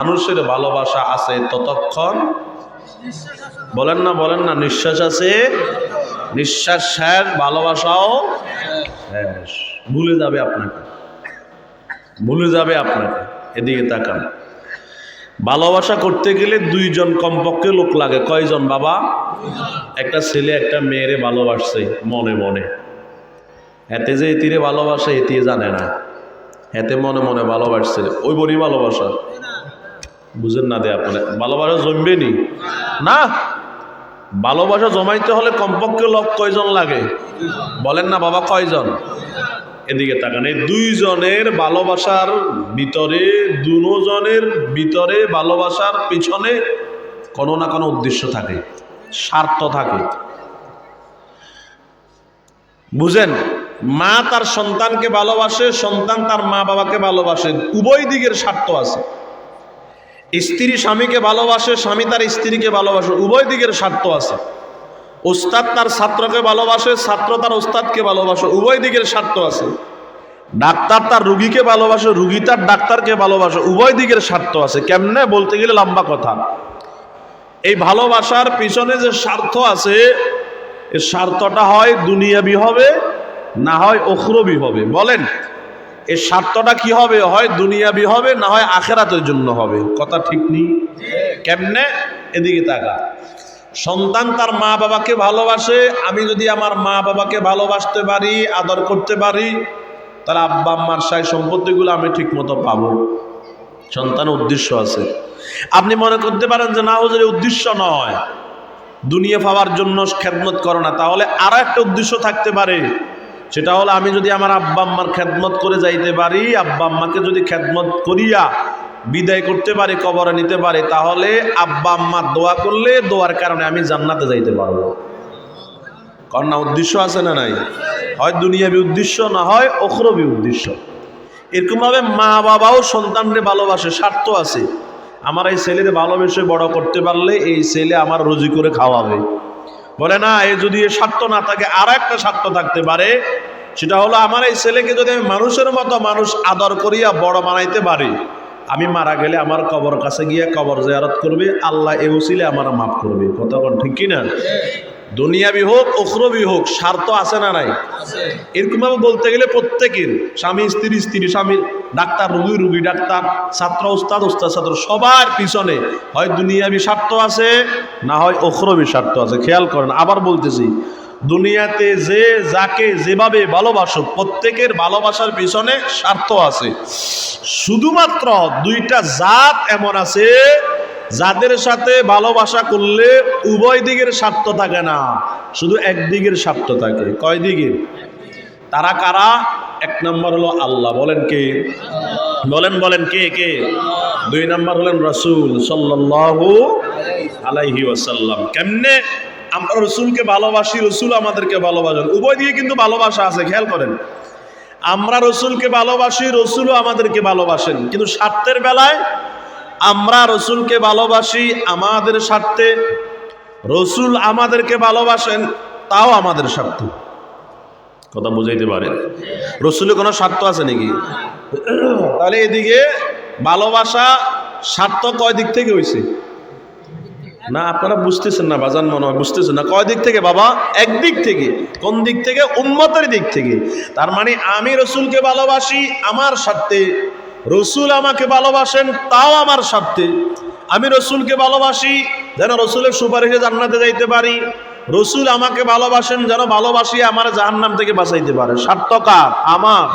মানুষের ভালোবাসা আছে ততক্ষণ। বলেন না বলেন না, নিঃশ্বাস আছে? নিঃশ্বাস শেষ ভালোবাসাও শেষ। ভুলে যাবে আপনাকে। ভুলে যাবে আপনাকে। এদিকে তাকান। ভালোবাসা করতে গেলে দুইজন কমপক্ষে লোক লাগে। কয়জন বাবা? একটা ছেলে, একটা মেয়েরে ভালোবাসছে মনে মনে। এতে যে এতিরে ভালোবাসে এটি জানে না। এতে মনে মনে ভালোবাসছে। ওই বড়ি ভালোবাসা। বুঝেন না দে আপনার ভালোবাসা জমবে নি? না। ভালোবাসা জমাইতে হলে কমপক্ষে লোক কয়জন লাগে? বলেন না বাবা কয়জন? এদিকে তাকান, এই দুইজনের ভালোবাসার ভিতরে, দুজনের ভিতরে ভালোবাসার পিছনে কোনো না কোনো উদ্দেশ্য থাকে, স্বার্থ থাকে। বুঝেন, মা তার সন্তানকে ভালোবাসে, সন্তান তার মা বাবাকে ভালোবাসে, উভয় দিকের স্বার্থ আছে। স্ত্রী স্বামীকে ভালোবাসে, স্বামী তার স্ত্রীকে ভালোবাসে, উভয় দিকের স্বার্থ আছে। ওস্তাদ তার ছাত্রকে ভালোবাসে, ছাত্র তার ওস্তাদকে ভালোবাসে, উভয় দিকের স্বার্থ আছে। ডাক্তার তার রুগীকে ভালোবাসে, রুগী তার ডাক্তারকে ভালোবাসে, উভয় দিকের স্বার্থ আছে। কেমনে? বলতে গেলে লম্বা কথা। এই ভালোবাসার পিছনে যে স্বার্থ আছে এই স্বার্থটা হয় দুনিয়াবি হবে, না হয় অখরবি হবে। বলেন। এই স্বার্থটা কি হবে? হয় দুনিয়াবি হবে, না হয় আখেরাতের জন্য হবে? কথা ঠিক নেই? কেমনে? এদিকে তাকা সন্তান তার মা বাবাকে ভালোবাসে, আমি যদি আমার মা বাবাকে ভালোবাসতে পারি, আদর করতে পারি তাহলে আব্বা আম্মার সাই সম্পত্তিগুলো আমি ঠিক মতো পাবো। সন্তানের উদ্দেশ্য আছে। আপনি মনে করতে পারেন যে না ওদের উদ্দেশ্য নয়। দুনিয়া পাওয়ার জন্য খেদমত করো না। তাহলে আরও একটা উদ্দেশ্য থাকতে পারে। সেটা হলো আমি যদি আমার আব্বা আম্মার খেদমত করে যাইতে পারি, আব্বা আম্মাকে যদি খেদমত করিয়া বিদায় করতে পারি, কবরে নিতে পারি, তাহলে আব্বা আম্মার দোয়া করলে দোয়ার কারণে আমি জান্নাতে যাইতে পারব। কন্যা উদ্দেশ্য আছে না নাই? হয় দুনিয়াবি উদ্দেশ্য, না হয় অখরবি উদ্দেশ্য। এরকমভাবে মা বাবাও সন্তানরে ভালোবাসে, স্বার্থ আছে। আমার এই ছেলের ভালোবেসে বড় করতে পারলে এই ছেলে আমার রুজি করে খাওয়াবে। বলে না, এ যদি এ স্বার্থ না থাকে আর একটা স্বার্থ থাকতে পারে। সেটা হলো, আমার এই ছেলেকে যদি আমি মানুষের মতো মানুষ আদর করিয়া বড় বানাইতে পারি, আমি মারা গেলে আমার কবর কাছে গিয়ে কবর জয়ারত করবে, আল্লাহ এ উসিলে আমার মাফ করবে। কতক্ষণ ঠিক কিনা? দুনিয়াবি হোক অখরবি হোক স্বার্থ আছে না নাই? এরকমভাবে বলতে গেলে প্রত্যেকের স্বামী স্ত্রী স্ত্রী স্বামী ডাক্তার রুগী রুগী ডাক্তার ছাত্র ওস্তাদ ওস্তাদ ছাত্র সবার পিছনে হয় দুনিয়াবি স্বার্থ আছে না হয় অখরবি স্বার্থ আছে। খেয়াল করেন আবার বলতেছি দুনিয়াতে যে যাকে যেভাবে ভালোবাসো প্রত্যেকের ভালোবাসার পিছনে স্বার্থ আছে। শুধুমাত্র দুইটা জাত এমন আছে যাদের সাথে ভালোবাসা করলে উভয় দিকের স্বার্থ থাকে না, শুধু একদিকের স্বার্থ থাকে। কয় দিকের তারা কারা? এক নম্বর হলো আল্লাহ। বলেন কে? বলেন বলেন কে কে? দুই নম্বর হলেন রসুল সাল্লাল্লাহু আলাইহি ওয়াসাল্লাম। কেমনে? আমরা রসুলকে ভালোবাসি, রসুল আমাদেরকে ভালোবাসেন। উভয় দিকে কিন্তু ভালোবাসা আছে, খেয়াল করেন। আমরা রসুলকে ভালোবাসি, রসুলও আমাদেরকে ভালোবাসেন। কিন্তু স্বার্থের বেলায় আমরা রসুলকে ভালোবাসি আমাদের স্বার্থে। রসুল আমাদেরকে ভালোবাসেন, তাও আমাদের স্বার্থে। কথা বুঝাইতে পারেন রসুলের কোনো স্বার্থ আছে নাকি? তাহলে এদিকে ভালোবাসা স্বার্থ কয় দিক থেকে হয়েছে না, আপনারা বুঝতেছেন না, বাজান মনে হয় বুঝতেছেন না। কয় দিক থেকে বাবা? একদিক থেকে। কোন দিক থেকে? উন্মতের দিক থেকে। তার মানে আমি রসুলকে ভালোবাসি আমার স্বার্থে। রসুল আমাকে ভালোবাসেন, তাও আমার স্বার্থে। আমি রসুলকে ভালোবাসি, যেন রসুলের সুপারিশে জান্নাতে যাইতে পারি। রসুল আমাকে ভালোবাসেন, যেন ভালোবাসি, আমার জাহান্নাম থেকে বাঁচাইতে পারে। স্বার্থ কার আমার।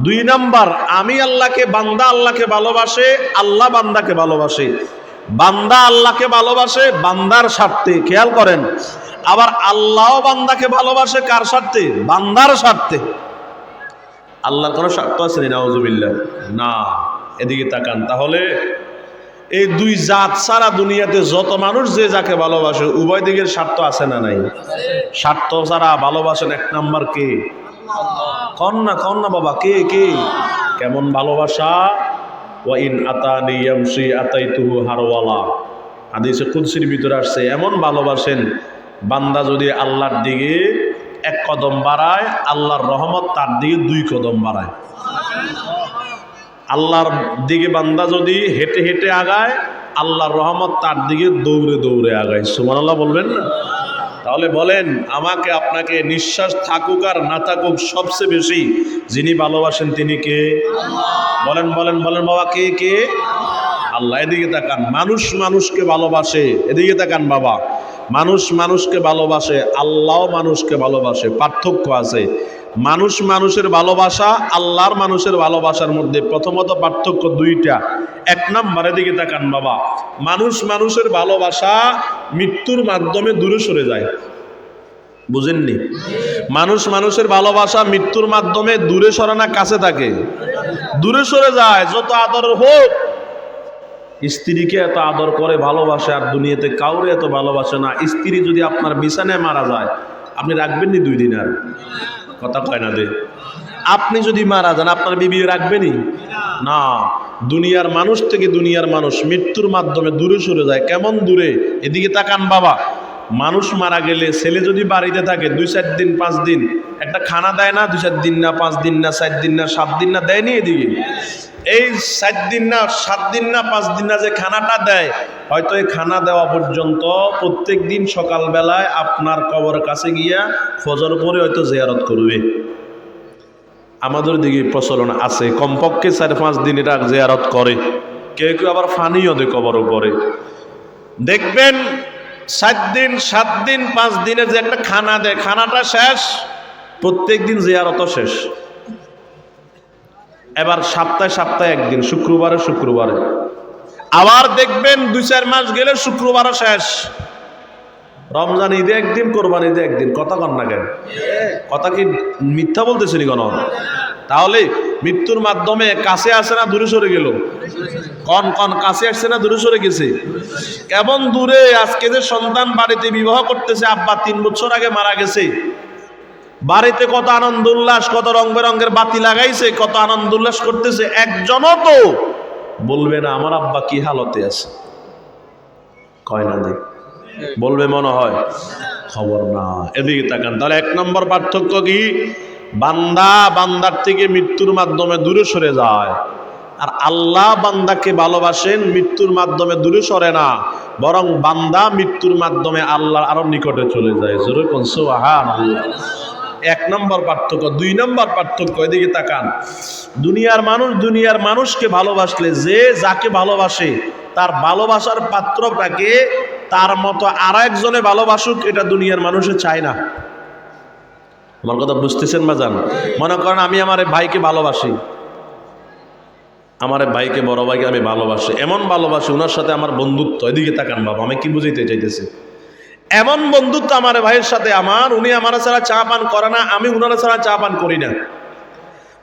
দুই নাম্বার, আমি আল্লাহকে, বান্দা আল্লাহকে ভালোবাসে, আল্লাহ বান্দাকে ভালোবাসে। বান্দা আল্লাহকে ভালোবাসে, বান্দার স্বার্থে, খেয়াল করেন। আবার আল্লাহ বান্দাকে ভালোবাসে, কার স্বার্থে? বান্দার স্বার্থে। আল্লাহর কোনো স্বার্থ আছে নাউজুবিল্লাহ। না, এদিকে তাকান। তাহলে এই দুই জাত সারা দুনিয়াতে যত মানুষ যে যাকে ভালোবাসে, উভয় দিকের স্বার্থ আছে না নাই? স্বার্থ ছাড়া ভালোবাসেন, এক নাম্বার কে? কন না কন না বাবা, কে কে? কেমন ভালোবাসা? ওয়াইন আতানি ইয়ামসি আতাইতুহু হারওয়ালা। হাদিসে কুদসির ভিতরে আসছে, এমন ভালোবাসেন, বান্দা যদি আল্লাহর দিকে এক কদম বাড়ায়, আল্লাহর রহমত তার দিকে দুই কদম বাড়ায়। আল্লাহর দিকে বান্দা যদি হেঁটে হেঁটে আগায়, আল্লাহর রহমত তার দিকে দৌড়ে দৌড়ে আগায়। সুমান আল্লাহ বলবেন না? তাহলে বলেন, আমাকে, আপনাকে নিঃশ্বাস থাকুক আর না থাকুক সবচেয়ে বেশি যিনি ভালোবাসেন তিনি কে? বলেন বলেন বলেন বাবা, কে কে? আল্লাহ, এদিকে তাকান। মানুষ মানুষকে ভালোবাসে, এদিকে তাকান বাবা। মানুষ মানুষকে ভালোবাসে, আল্লাহ মানুষকে ভালোবাসে, পার্থক্য আছে। মানুষ মানুষের ভালোবাসা, আল্লাহর মানুষের ভালোবাসার মধ্যে প্রথমত পার্থক্য দুইটা। এক নম্বরের দিকে তাকান বাবা, মানুষ মানুষের ভালোবাসা মৃত্যুর মাধ্যমে দূরে সরে যায়। বুঝেননি? মানুষ মানুষের ভালোবাসা মৃত্যুর মাধ্যমে দূরে সরে না, কাছে থাকে। দূরে সরে যায়, যত আদর হোক স্ত্রীকে এত আদর করে, ভালোবাসে আর দুনিয়াতে কাউরে এত ভালোবাসে না। স্ত্রী যদি আপনার বিছানায় মারা যায়, আপনি রাখবেন নি দুই দিন আর? কথা কয় না দে। আপনি যদি মারা যান, আপনার বিবি রাখবেনি? না। দুনিয়ার মানুষ থেকে দুনিয়ার মানুষ মৃত্যুর মাধ্যমে দূরে সরে যায়। কেমন দূরে? এদিকে তাকান বাবা। মানুষ মারা গেলে ছেলে যদি বাড়িতে থাকে, দুই চার দিন, পাঁচ দিন, একটা খানা দেয় না, দুই চার দিন না, পাঁচ দিন না, চার দিন না, সাত দিন না, দেয়নি এদিকে? এই সাত দিন না, সাত দিন না, পাঁচ দিন না যে খানাটা দেয়, হয়তো এই খানা দেওয়া পর্যন্ত প্রত্যেক দিন সকালবেলায় আপনার কবরের কাছে গিয়া ফজর পরে হয়তো জেয়ারত করবে। আমাদের দিকে প্রচলন আছে, কমপক্ষে চার পাঁচ দিন এটা জেয়ারত করে। কেউ কেউ আবার ফানিও দেয় কবর উপরে দেখবেন সাত দিন সাত দিন, পাঁচ দিনের যে একটা খানা দেয়, খানাটা শেষ, প্রত্যেক দিন জিয়ারত শেষ। এবার সপ্তাহে সপ্তাহে একদিন, শুক্রবারে শুক্রবারে। আবার দেখবেন দুই চার মাস গেলে শুক্রবারও শেষ। রমজান ঈদে একদিন, কোরবান ঈদে একদিন। কথা কন না কেন? কথা কি মিথ্যা বলতেছে নি কোন? তাহলে মৃত্যুর মাধ্যমে কাছে আসে না, দূরে সরে গেল। কন কন, কাছে আসছে না, দূরে সরে গেছে। কেমন দূরে আজকে যে সন্তান বাড়িতে বিবাহ করতেছে, আব্বা তিন বছর আগে মারা গেছে। বাড়িতে কত আনন্দ, উল্লাস, কত রং বেরঙ্গের বাতি লাগাইছে, কত আনন্দ, উল্লাস করতেছে। একজনও তো বলবে না, আমার আব্বা কি হালতে আছে? কয় না দেখ। বলবে মনে হয়, খবর না। এদিকে তাকান, তাহলে এক নম্বর পার্থক্য কি? বান্দা বান্দার থেকে মৃত্যুর মাধ্যমে দূরে সরে যায়। আর আল্লাহ বান্দাকে ভালোবাসেন, মৃত্যুর মাধ্যমে দূরে সরে না। বরং বান্দা মৃত্যুর মাধ্যমে আল্লাহ আরও নিকটে চলে যায়। এক নম্বর পার্থক্য, দুই নম্বর পার্থক্য, এদিকে তাকান। দুনিয়ার মানুষ, দুনিয়ার মানুষকে ভালোবাসলে যে যাকে ভালোবাসে, তার ভালোবাসার পাত্রটাকে তার মতো আর একজনে ভালোবাসুক, এটা দুনিয়ার মানুষে চায় না। আমার কথা বুঝতেছেন বাজান মনে করেন আমি আমার ভাইকে ভালোবাসি। আমার ভাইকে, বড় ভাইকে আমি ভালোবাসি। এমন ভালোবাসি ওনার সাথে আমার বন্ধুত্ব। এদিকে তাকান বাবা, আমি কি বুঝাইতে চাইতেছি? এমন বন্ধুত্ব আমার ভাইয়ের সাথে আমার, উনি আমার ছাড়া চা পান করে না, আমি উনারা ছাড়া চা পান করি না।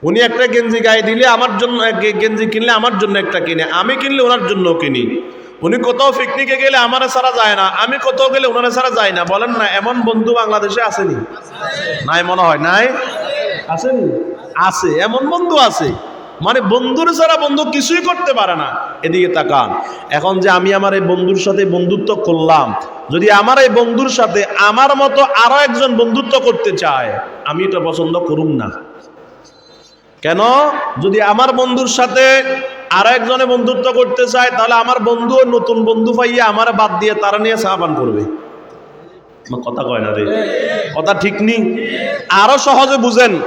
উনি একটা গেঞ্জি গায়ে দিলে আমার জন্য গেঞ্জি কিনলে আমার জন্য একটা কিনে, আমি কিনলে ওনার জন্য কিনি। উনি কোথাও পিকনিকে গেলে আমার ছাড়া যায় না। আমি কোথাও গেলে ওনারা ছাড়া যায় না। বলেন না, এমন বন্ধু বাংলাদেশে আসেনি? নাই মনে হয়, নাই? আসেনি? আছে, এমন বন্ধু আছে। মানে বন্ধুর ছাড়া বন্ধু কিছুই করতে পারে না। এদিকে তাকান। এখন যে আমি আমার এই বন্ধুর সাথে বন্ধুত্ব করলাম, যদি আমার এই বন্ধুর সাথে আমার মতো আরও একজন বন্ধুত্ব করতে চায়, আমি এটা পছন্দ করুম না। কেন? যদি আমার বন্ধুর সাথে আর একজনে বন্ধুত্ব করতে চায়, তাহলে আমার বন্ধু নতুন বন্ধু পাইয়া আমার বাদ দিয়ে তারা নিয়ে পান করবে। কথা কয় না রে। কথা ঠিক নেই আরও সহজে বুঝেন,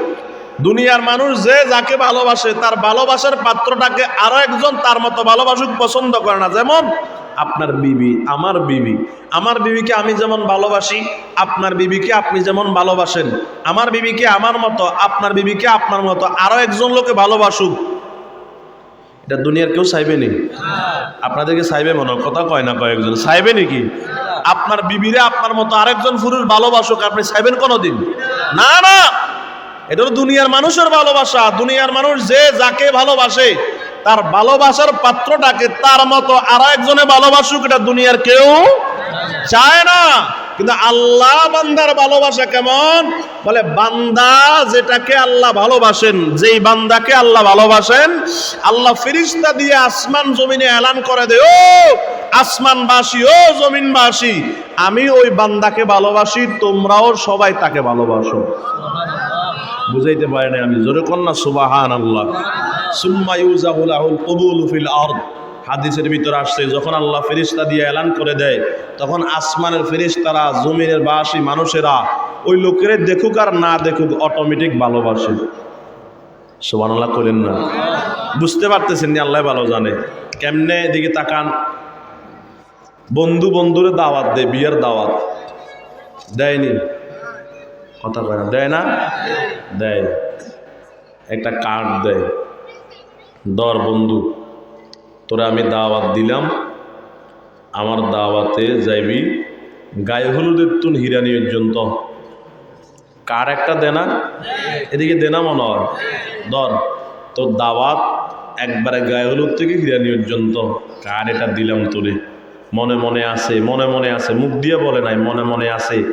দুনিয়ার মানুষ যে যাকে ভালোবাসে, তার ভালোবাসার পাত্রটাকে আরও একজন তার মতো ভালোবাসুক পছন্দ করে না। যেমন, আপনার বিবি, আমার বিবি। আমার বিবিকে আমি যেমন ভালোবাসি, আপনার বিবিকে আপনি যেমন ভালোবাসেন। আমার বিবিকে আমার মতো, আপনার বিবিকে আপনার মতো আরও একজন লোকে ভালোবাসুক। এটা দুনিয়ার কেউ চাইবে নি। আপনাদেরকে চাইবে মনে কথা কয় না কয়েকজন চাইবে নাকি আপনার বিবিরে আপনার মতো আরেকজন পুরুষ ভালোবাসুক আপনি চাইবেন কোনোদিন? না না। এটা দুনিয়ার মানুষের ভালোবাসা। দুনিয়ার মানুষ যে যাকে ভালোবাসে, তার ভালোবাসার পাত্রটাকে তার মতো আর একজনে ভালোবাসুক, এটা দুনিয়ার কেউ চায় না। কিন্তু আল্লাহ বান্দার ভালোবাসা কেমন? বলে, বান্দা যেটাকে আল্লাহ ভালোবাসেন, যেই বান্দাকে আল্লাহ ভালোবাসেন, আল্লাহ ফিরিস্তা দিয়ে আসমান জমিনে এলান করে দে ও আসমানবাসী, ও জমিনবাসী, আমি ওই বান্দাকে ভালোবাসি, তোমরাও সবাই তাকে ভালোবাসো। বুঝাইতে পারি না আমি, জোরে কন্যা সুবাহান আল্লাহ সুম্মা ইউজাহুল আহুল কবুল ফিল আরদ। হাদিসের ভিতরে আসছে, যখন আল্লাহ ফেরিস্তা দিয়ে এলান করে দেয়, তখন আসমানের ফেরিস্তারা জমিনের বাসী মানুষেরা, ওই লোকের দেখুক আর না দেখুক অটোমেটিক ভালোবাসে। সুবহানাল্লাহ করেন না। বুঝতে পারতেছেন আল্লাহ ভালো জানে। কেমনে এদিকে তাকান? বন্ধু বন্ধুরে দাওয়াত দেয়, বিয়ের দাওয়াত। দেয়নি কথা কয় না, দেয় না? দেয়। একটা কার্ড দেয়। দর বন্ধু। তোরা আমি দাওয়াত দিলাম। আমার দাওয়াতে যাইবি। গায়ে হলুদের তুন হিরানি পর্যন্ত কার একটা দেনা? এদিকে দেনা মনে হয়। ধর, তোর দাওয়াত একবারে গায়ে হলুদ থেকে হিরানি পর্যন্ত কার এটা দিলাম তোরে? মনে মনে আছে, মনে মনে আছে। মুখ দিয়ে বলে নাই, মনে মনে আছে।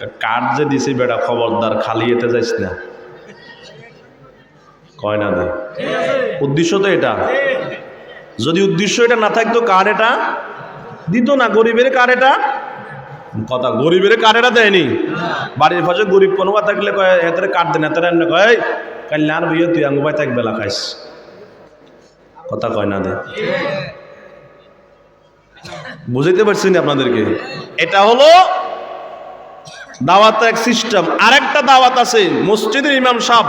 কার যে দিছি বেটা খবরদার, খালি এতে যাইস না। কয় না দে। উদ্দেশ্য তো এটা। যদি উদ্দেশ্য এটা না থাকতো কার এটা? দিত না গরিবের কার এটা? কথা গরিবের কার এটা দেয়নি? বাড়ির পাশে গরিব কোনো থাকলে কয় এতে কাট দেন এত রান্না কয় "এই, কাল্যাণ বইয়ে তুই আঙ্গুবাই থাক বেলা খাইস। কথা কয় না দে। বুঝাইতে পারছি না আপনাদেরকে। এটা হলো দাওয়াত এক সিস্টেম আরেকটা দাওয়াত আছে মসজিদের ইমাম সাহেব।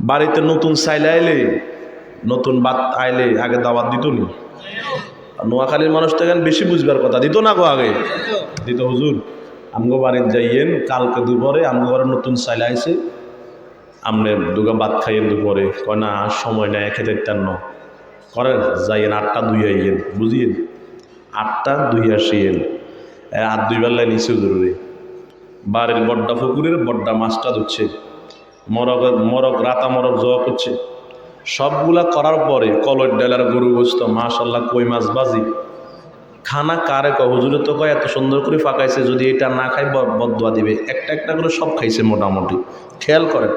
বাড়িতে নতুন চাইলে আইলে নতুন বাত আইলে আগে দাওয়াত দিত নি। নোয়াখালীর মানুষ তো এখানে বেশি বুঝবার কথা। দিত না গো আগে? দিত হুজুর। আমগো বাড়িতে যাইয়েন, কালকে দুপুরে আমগো ঘরে নতুন চাইলে আইসে আমনে দুগা ভাত খাইয়েন দুপুরে। কয় না সময় নেয় খেতে তেন করেন, যাইয়েন, আটটা দুই আইয়েন, বুঝিয়েন? আটটা দুই আসিয়েন। আর দুই বেলায় নিচে জরুরি। বাড়ির বড্ডা পুকুরের বড্ডা মাছটা ধুচ্ছে মরক মরক, রাতা মরক জবা করছে। সবগুলা করার পরে কলর ডালার গরু গোস্ত মাশাল্লাহ কই মাছ বাজি খানা কারে কয়? হুজুরে তো কয়, এত সুন্দর করে ফাঁকাইছে, যদি এটা না খাই ব- বদদোয়া দিবে। একটা একটা করে সব খাইছে মোটামুটি। খেয়াল করেন।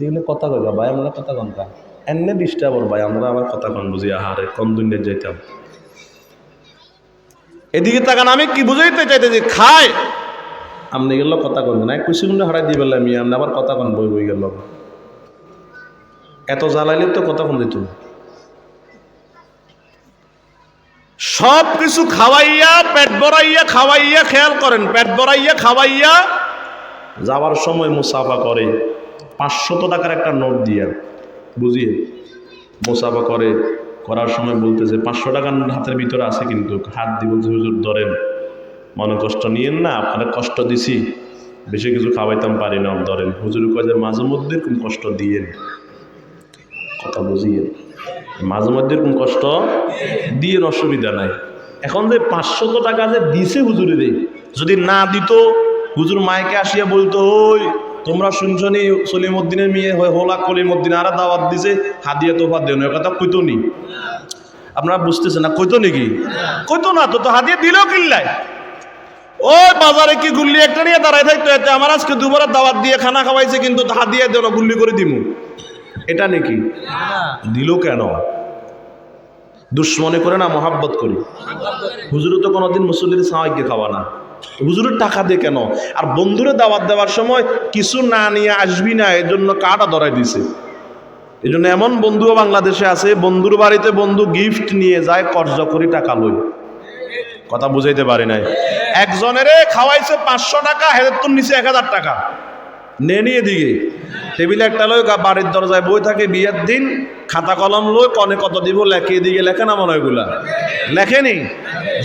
এগুলো কথা কই ভাই, আমরা কথা কন কা এনে ডিস্টার্ব ভাই, আমরা আবার কথা কন বুঝি, আহারে, কোন দুনিয়া যাইতাম। এদিকে তাকান, আমি কি বুঝাইতে যে খায়! আপনি গেল কথা কন না। কুচি গুন্ডে হারাই দিয়ে পেলাম আমি আবার কথা কন, বই বই গেল। এত জ্বালাইলে তো কথা কন দিত। সব কিছু খাওয়াইয়া, পেট ভরাইয়া, খাওয়াইয়া, খেয়াল করেন, পেট ভরাইয়া, খাওয়াইয়া যাওয়ার সময় মুসাফা করে। পাঁচশত টাকার একটা নোট দিয়া, বুঝিয়ে মুসাফা করে। করার সময় বলতেছে, পাঁচশো টাকার হাতের ভিতরে আছে কিন্তু, হাত বলছে হুজুর, ধরেন, মনে কষ্ট নিয়েন না আপনারা কষ্ট দিছি, বেশি কিছু খাওয়াইতাম পারি না, ধরেন। হুজুর যে, মাঝে মধ্যে কষ্ট দিয়েন। কথা বুঝিয়েন মাঝে মধ্যে এরকম কষ্ট দিয়ে অসুবিধা নাই। এখন যে পাঁচশত টাকা যে দিছে হুজুরে যদি না দিত, হুজুর মাইকে আসিয়া বলতো, ওই, তোমরা শুনছনি সলিমুদ্দিনের মেয়ে হোলা কলিমুদ্দিন আর দাওয়াত দিছে, হাদিয়া তোফা দেন কথা কইতো নি। আপনারা বুঝতেছেন না, কইতো নাকি কইতো না, তো তো হাদিয়া দিলেও কিল্লায়। ওই বাজারে কি গুল্লি একটা নিয়ে দাঁড়াই থাকতো এতে? আমার আজকে দুবার দাওয়াত দিয়ে খানা খাওয়াইছে, কিন্তু হাদিয়া দিয়ে দেন গুল্লি করে দিমু। এটা নাকি? দিল কেন? দুশ্মনে করে না মহাব্বত করি? হুজুরে তো কোনোদিন মুসল্লির সাহায্যে খাওয়া না। হুজুরের টাকা দিয়ে কেন? আর বন্ধুরে দাওয়াত দেওয়ার সময় কিছু না নিয়ে আসবি না এর জন্য কাটা ধরাই দিছে। এই জন্য এমন বন্ধুও বাংলাদেশে আছে, বন্ধুর বাড়িতে বন্ধু গিফট নিয়ে যায়, কর্জ করি টাকা লই। কথা বুঝাইতে পারি নাই। একজনের খাওয়াইছে পাঁচশো টাকা হেদের নিচে এক হাজার টাকা। নে নিয়ে দিকে টেবিলে একটা গা- বাড়ির দরজায় বই থাকে, বিয়ের দিন খাতা কলম লই কনে কত দিব, লেখে দিকে লেখে না মনে এগুলা? লেখেনি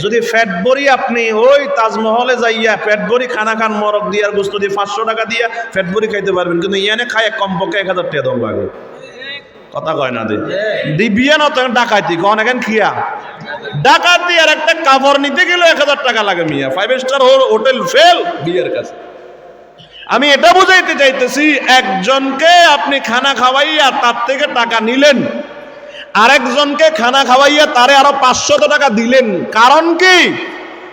যদি ফ্যাট বড়ি আপনি ওই তাজমহলে যাইয়া ফ্যাট বড়ি খানা খান, মরক দিয়ে গোস্ত দিয়ে পাঁচশো টাকা দিয়ে ফ্যাট বড়ি খাইতে পারবেন, কিন্তু ইয়ানে খায় কমপক্ষে এক হাজার টাকা দম লাগে কথা কয় না দে। দি বিয়ে না তখন ডাকাইতি কন এখন খিয়া? ডাকাতি আর একটা কাপড় নিতে গেলে এক হাজার টাকা লাগে মিয়া। ফাইভ স্টার হোটেল ফেল বিয়ের কাছে। আমি এটা বুঝাইতে চাইতেছি, একজনকে আপনি খানা খাওয়াইয়া তার থেকে টাকা নিলেন, আরেকজনকে খানা খাওয়াইয়া তারে আরও পাঁচশত টাকা দিলেন, কারণ কি?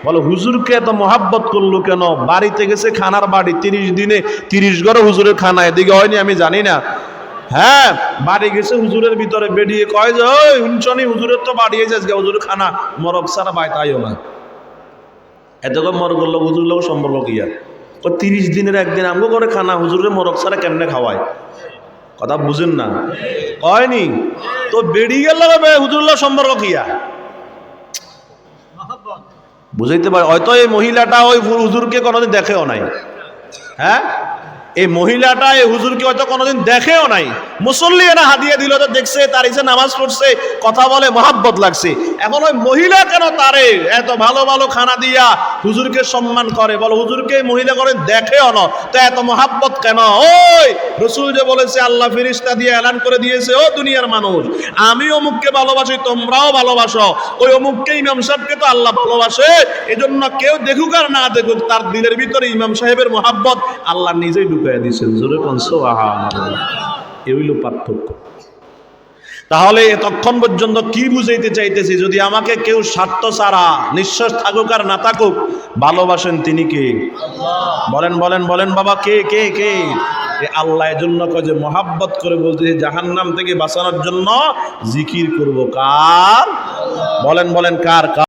বলো, হুজুরকে এত মহাব্বত করল কেন? বাড়িতে গেছে খানার বাড়ি, তিরিশ দিনে তিরিশ ঘরে হুজুরের খানা, এদিকে হয়নি, আমি জানি না। হ্যাঁ বাড়ি গেছে হুজুরের ভিতরে, বেরিয়ে কয় যে, ওই হুনচনি হুজুরের তো বাড়িয়ে যাচ্ছে হুজুরের খানা, মরক সারা বাই তাইও না। এত মরক লোক হুজুর লোক সম্পর্ক কি আর? ও তিরিশ দিনের একদিন আমগো করে খানা, হুজুরের মরক ছাড়া কেমনে খাওয়ায়? কথা বুঝেন না। কয়নি তো বেরিয়ে গেল হুজুরুল্লাহ সম্পর্ক কিয়া? বুঝাইতে পারে হয়তো এই মহিলাটা ওই হুজুরকে কোনোদিন দেখেও নাই। হ্যাঁ? এই মহিলাটা, এই হুজুরকে হয়তো কোনোদিন দেখেও নাই। মুসল্লি এনা হাদিয়ে দিল, তো দেখছে, তার ইসে নামাজ পড়ছে, কথা বলে মহাব্বত লাগছে। এখন ওই মহিলা কেন তারে? এত ভালো ভালো খানা দিয়া হুজুরকে সম্মান করে। বলো, হুজুরকে মহিলা করে দেখেও না। তো এত মহাব্বত কেন? ওই রসুল যে বলেছে, আল্লাহ ফিরিস্তা দিয়ে এলান করে দিয়েছে, ও দুনিয়ার মানুষ। আমি অমুককে ভালোবাসি, তোমরাও ভালোবাসো। ওই অমুককে ইমাম সাহেবকে তো আল্লাহ ভালোবাসে। এজন্য কেউ দেখুক আর না দেখুক, তার দিলের ভিতরে ইমাম সাহেবের মহাব্বত আল্লাহ নিজেই ঢুকাই দিয়েছেন জোরে কনস আহা এ হইল পার্থক্য। তাহলে এতক্ষণ পর্যন্ত কি বুঝাইতে চাইতেছি, যদি আমাকে কেউ স্বার্থ ছাড়া, নিঃশ্বাস থাকুক আর না থাকুক, ভালোবাসেন তিনি কে? বলেন বলেন বলেন, বাবা, কে কে কে? আল্লাহ এজন্য কয় যে, মহাব্বত করে বলতে জাহান্নাম থেকে বাঁচানোর জন্য জিকির করব। কার? বলেন বলেন, কার কার?